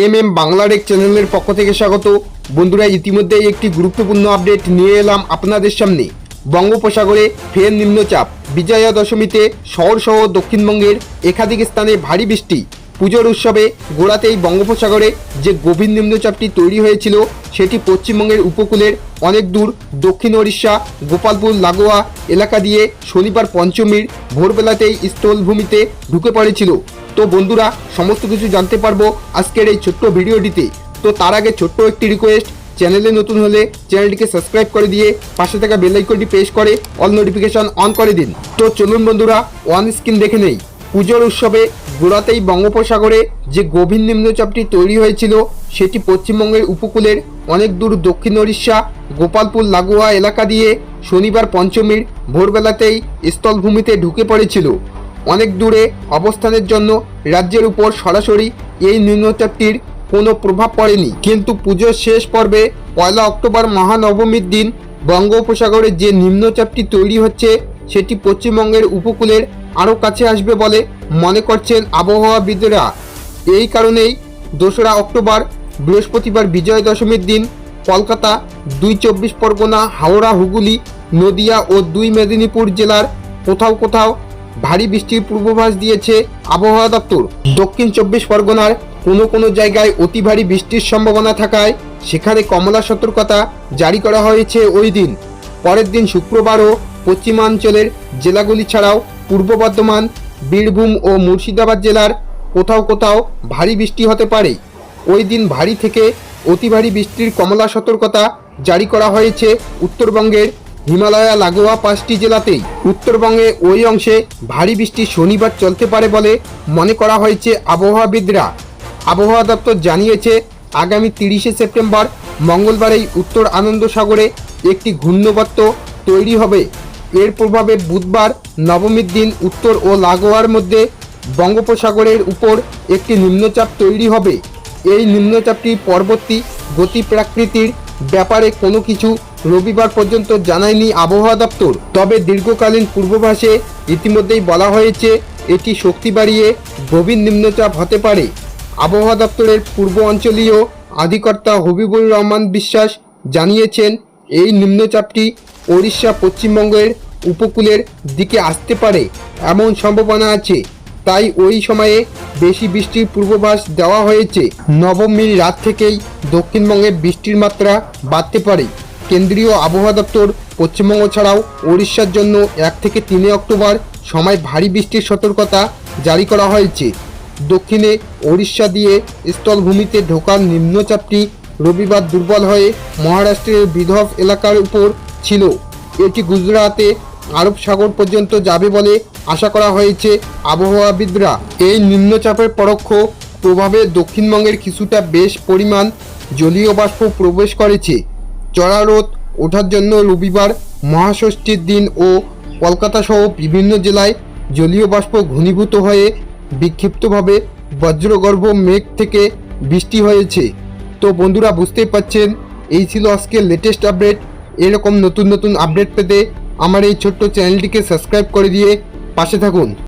M M বাংলার এক চ্যানেলের পক্ষ থেকে স্বাগত। বন্ধুরা ইতিমধ্যেই একটি গুরুত্বপূর্ণ আপডেট নিয়ে এলাম আপনাদের সামনে। বঙ্গোপসাগরে ফের নিম্নচাপ। বিজয়া দশমীতে শহর সহ দক্ষিণবঙ্গের একাধিক স্থানে ভারী বৃষ্টি। পুজোর উৎসবে গোড়াতেই বঙ্গোপসাগরে যে গভীর নিম্নচাপটি তৈরি হয়েছিল, সেটি পশ্চিমবঙ্গের উপকূলের অনেক দূর দক্ষিণ ওড়িশা, গোপালপুর, লাগোয়া এলাকা দিয়ে শনিবার পঞ্চমীর ভোরবেলাতেই স্থলভূমিতে ঢুকে পড়েছিল। তো বন্ধুরা, সমস্ত কিছু জানতে পারব আজকের এই ছোট্ট ভিডিওটিতে। তো তার আগে ছোট্ট একটি রিকোয়েস্ট চ্যানেলে নতুন হলে চ্যানেলটিকে সাবস্ক্রাইব করে দিয়ে পাশে থাকা বেল আইকনটি প্রেস করে অল নোটিফিকেশন অন করে দিন। তো চলুন বন্ধুরা ওয়ান স্ক্রিন দেখে নেই। পুজোর উৎসবে গোড়াতেই বঙ্গোপসাগরে যে গভীর নিম্নচাপটি তৈরি হয়েছিল, সেটি পশ্চিমবঙ্গের উপকূলের অনেক দূর দক্ষিণ ওড়িশা, গোপালপুর, লাগোয়া এলাকা দিয়ে শনিবার পঞ্চমীর ভোরবেলাতেই স্থলভূমিতে ঢুকে পড়েছিল। অনেক দূরে অবস্থানের জন্য রাজ্যের উপর সরাসরি এই নিম্নচাপটির কোনো প্রভাব পড়েনি। কিন্তু পুজোর শেষ পর্বে পয়লা অক্টোবর মহানবমীর দিন বঙ্গোপসাগরে যে নিম্নচাপটি তৈরি হচ্ছে, সেটি পশ্চিমবঙ্গের উপকূলের আরও কাছে আসবে বলে মনে করছেন আবহাওয়াবিদরা। এই কারণেই দোসরা অক্টোবর বৃহস্পতিবার বিজয় দশমীর দিন কলকাতা, দুই চব্বিশ পরগনা, হাওড়া, হুগলি, নদিয়া ও দুই মেদিনীপুর জেলার কোথাও কোথাও ভারী বৃষ্টির পূর্বাভাস দিয়েছে আবহাওয়া দপ্তর। দক্ষিণ চব্বিশ পরগনার কোনো কোনো জায়গায় অতি ভারী বৃষ্টির সম্ভাবনা থাকায় সেখানে কমলা সতর্কতা জারি করা হয়েছে ওই দিন। পরের দিন শুক্রবারও পশ্চিমাঞ্চলের জেলাগুলি ছাড়াও পূর্ব বর্ধমান, বীরভূম ও মুর্শিদাবাদ জেলার কোথাও কোথাও ভারী বৃষ্টি হতে পারে। ওই দিন ভারী থেকে অতি ভারী বৃষ্টির কমলা সতর্কতা জারি করা হয়েছে উত্তরবঙ্গের হিমালয়া লাগোয়া পাঁচটি জেলাতেই উত্তরবঙ্গে ওই অংশে ভারী বৃষ্টি শনিবার চলতে পারে বলে মনে করা হয়েছে আবহাওয়াবিদরা। আবহাওয়া দপ্তর জানিয়েছে, আগামী তিরিশে সেপ্টেম্বর মঙ্গলবারেই উত্তর আনন্দ সাগরে একটি ঘূর্ণবর্ত তৈরি হবে। এর প্রভাবে বুধবার নবমীর দিন উত্তর ও লাগোয়ার মধ্যে বঙ্গোপসাগরের উপর একটি নিম্নচাপ তৈরি হবে। এই নিম্নচাপটি পরবর্তী গতি প্রাকৃতির ব্যাপারে কোনো কিছু রবিবার পর্যন্ত জানায়নি আবহাওয়া দপ্তর। তবে দীর্ঘকালীন পূর্বাভাসে ইতিমধ্যেই বলা হয়েছে, এটি শক্তি বাড়িয়ে গভীর নিম্নচাপ হতে পারে। আবহাওয়া দপ্তরের পূর্ব অঞ্চলীয় আধিকর্তা হবিবুর রহমান বিশ্বাস জানিয়েছেন, এই নিম্নচাপটি ওড়িশা পশ্চিমবঙ্গের উপকূলের দিকে আসতে পারে, এমন সম্ভাবনা আছে। তাই ওই সময়ে বেশি বৃষ্টির পূর্বাভাস দেওয়া হয়েছে। নবমীর রাত থেকেই দক্ষিণবঙ্গে বৃষ্টির মাত্রা বাড়তে পারে। কেন্দ্রীয় আবহাওয়া দপ্তর পশ্চিমবঙ্গ ছাড়াও ওড়িশার জন্য এক থেকে তিনে অক্টোবর সময় ভারী বৃষ্টির সতর্কতা জারি করা হয়েছে। দক্ষিণে ওড়িশা দিয়ে স্থলভূমিতে ঢোকার নিম্নচাপটি রবিবার দুর্বল হয়ে মহারাষ্ট্রের বিধব এলাকার উপর ছিল। এটি গুজরাতে আরব সাগর পর্যন্ত যাবে বলে আশা করা হয়েছে আবহাওয়াবিদরা এই নিম্নচাপের পরোক্ষ প্রভাবে দক্ষিণবঙ্গের কিছুটা বেশ পরিমাণ জলীয় বাষ্প প্রবেশ করেছে। চড়া রোদ ওঠার জন্য রবিবার মহাষষ্ঠীর দিন ও কলকাতা সহ বিভিন্ন জেলায় জলীয় বাষ্প ঘনীভূত হয়ে বিক্ষিপ্তভাবে বজ্রগর্ভ মেঘ থেকে বৃষ্টি হয়েছে। তো বন্ধুরা, বুঝতেই পাচ্ছেন এই ছিল আজকের লেটেস্ট আপডেট এরকম নতুন নতুন আপডেট পেতে আমার এই ছোট্ট চ্যানেলটিকে সাবস্ক্রাইব করে দিয়ে পাশে থাকুন।